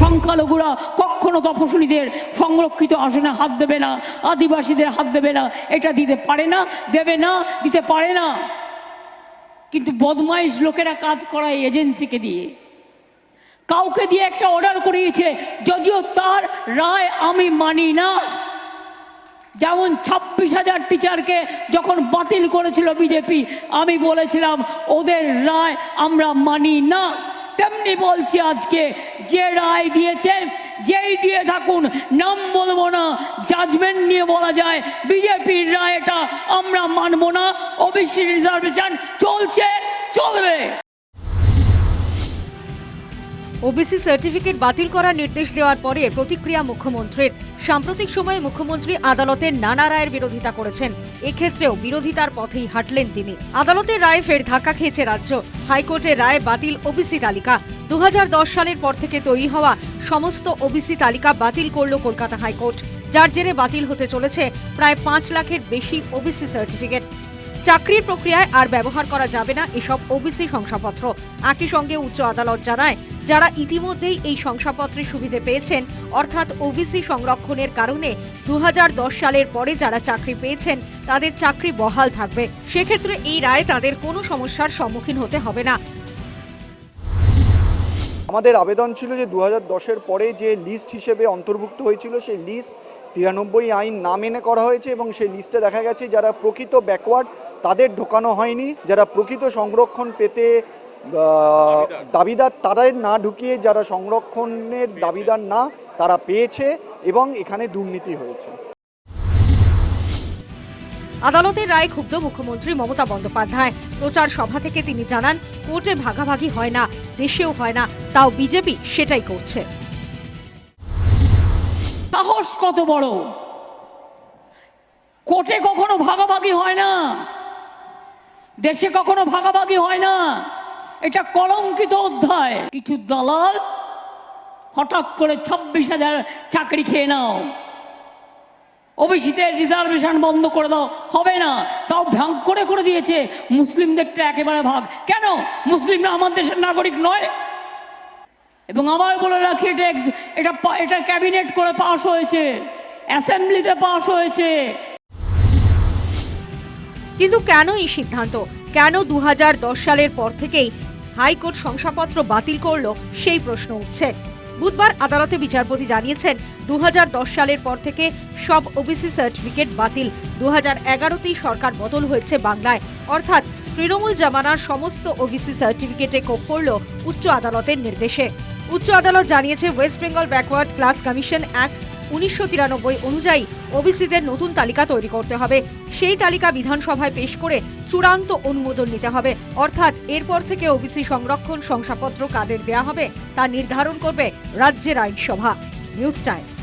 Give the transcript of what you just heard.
সংখ্যালঘুরা কখনো তপশিলীদের সংরক্ষিত আসনে হাত দেবে না, আদিবাসীদের হাত দেবে না, এটা দিতে পারে না, দেবে না, দিতে পারে না। কিন্তু বদমাইশ লোকেরা কাজ করায় এজেন্সিকে দিয়ে। কাউকে দিয়ে একটা অর্ডার করিয়েছে, যদিও তার রায় আমি মানি না। যেমন ছাব্বিশ হাজার টিচারকে যখন বাতিল করেছিল বিজেপি, আমি বলেছিলাম, ওদের রায় আমরা মানি না। তেমনি বলছি আজকে, যে রায় দিয়েছে, যেই দিয়ে থাকুন, নাম বলব না জাজমেন্ট নিয়ে বলা যায়, বিজেপির রায় এটা আমরা মানবো না ওবিসি রিজার্ভেশন চলছে, চলবে। ওবিসি সার্টিফিকেট বাতিল করার নির্দেশ দেওয়ার পরে প্রতিক্রিয়া মুখ্যমন্ত্রীর। সাম্প্রতিক সময়ে মুখ্যমন্ত্রী আদালতের নানা রায়ের বিরোধিতা করেছেন। এক্ষেত্রেও বিরোধিতার পথেই হাঁটলেন তিনি। আদালতের রায়ে ফের ধাক্কা খেয়েছে রাজ্য। হাইকোর্টের রায় বাতিল ওবিসি তালিকা। দু সালের পর থেকে তৈরি হওয়া সমস্ত ওবিসি তালিকা বাতিল করল কলকাতা হাইকোর্ট। যার জেরে বাতিল হতে চলেছে প্রায় পাঁচ লাখের বেশি ওবিসি সার্টিফিকেট। চাকরির প্রক্রিয়ায় আর ব্যবহার করা যাবে না এসব ওবিসি শংসাপত্র। একই সঙ্গে উচ্চ আদালত জানায় যারা ইতিমধ্যেই এই শংসাপত্রের সুবিধে পেয়েছেন, অর্থাৎ ওবিসি সংরক্ষণের কারণে দু হাজার দশ সালের পরে যারা চাকরি পেয়েছেন, তাদের চাকরি বহাল থাকবে। সেক্ষেত্রে এই রায় তাদের কোনো সমস্যার সম্মুখীন হতে হবে না। আমাদের আবেদন ছিল যে দু হাজার পরে যে লিস্ট হিসেবে অন্তর্ভুক্ত হয়েছিল, সেই লিস্ট তিরানব্বই আইন না মেনে করা হয়েছে এবং সেই লিস্টে দেখা গেছে যারা প্রকৃত ব্যাকওয়ার্ড তাদের ঢোকানো হয়নি। যারা প্রকৃত সংরক্ষণ পেতে দাবিদার তারাই না ঢুকিয়ে যারা সংরক্ষণের দাবিদার না তারা পেয়েছে এবং এখানে দুর্নীতি হয়েছে। আদালতের রায় ক্ষুব্ধ মুখ্যমন্ত্রী মমতা বন্দ্যোপাধ্যায়। প্রচার সভা থেকে তিনি জানান কোর্টে ভাগাভাগি হয় না দেশেও হয় না তাও বিজেপি সেটাই করছে। সাহস কত বড়? কোর্টে কখনো ভাগাভাগি হয় না দেশে কখনো ভাগাভাগি হয় না। এটা কলঙ্কিত অধ্যায়। কিছু দালাল হঠাৎ করে ছাব্বিশ হাজার চাকরি খেয়ে নাও। ওবিসিতে রিজার্ভেশন বন্ধ করে দাও। হবে না। তাও ভাগ করে করে দিয়েছে। মুসলিমদেরটা একেবারে ভাগ। কেন? মুসলিমরা আমার দেশের নাগরিক নয়। এবং আবার বলে রাখি, এটা এটা এটা ক্যাবিনেট করে পাশ হয়েছে। অ্যাসেম্বলিতে পাশ হয়েছে। কিন্তু কেন এই সিদ্ধান্ত? কেন দু সালের পর থেকেই হাইকোর্ট শংসাপত্র বাতিল করল সেই প্রশ্ন উঠছে। বুধবার আদালতে বিচারপতি জানিয়েছেন দু সালের পর থেকে সব ওবিসি সার্টিফিকেট বাতিল। দু এগারোতেই সরকার বদল হয়েছে বাংলায়। অর্থাৎ তৃণমূল জামানার সমস্ত ওবিসি সার্টিফিকেটে কোপ পড়ল উচ্চ আদালতের নির্দেশে। উচ্চ আদালত জানিয়েছে, West Bengal backward class commission act উনিশশো তিরানব্বই অনুযায়ী ওবিসিদের নতুন তালিকা তৈরি করতে হবে। সেই তালিকা বিধানসভায় পেশ করে চূড়ান্ত অনুমোদন নিতে হবে। অর্থাৎ এরপর থেকে ওবিসি সংরক্ষণ শংসাপত্র কাদের দেয়া হবে তা নির্ধারণ করবে রাজ্যের আইনসভা। News time.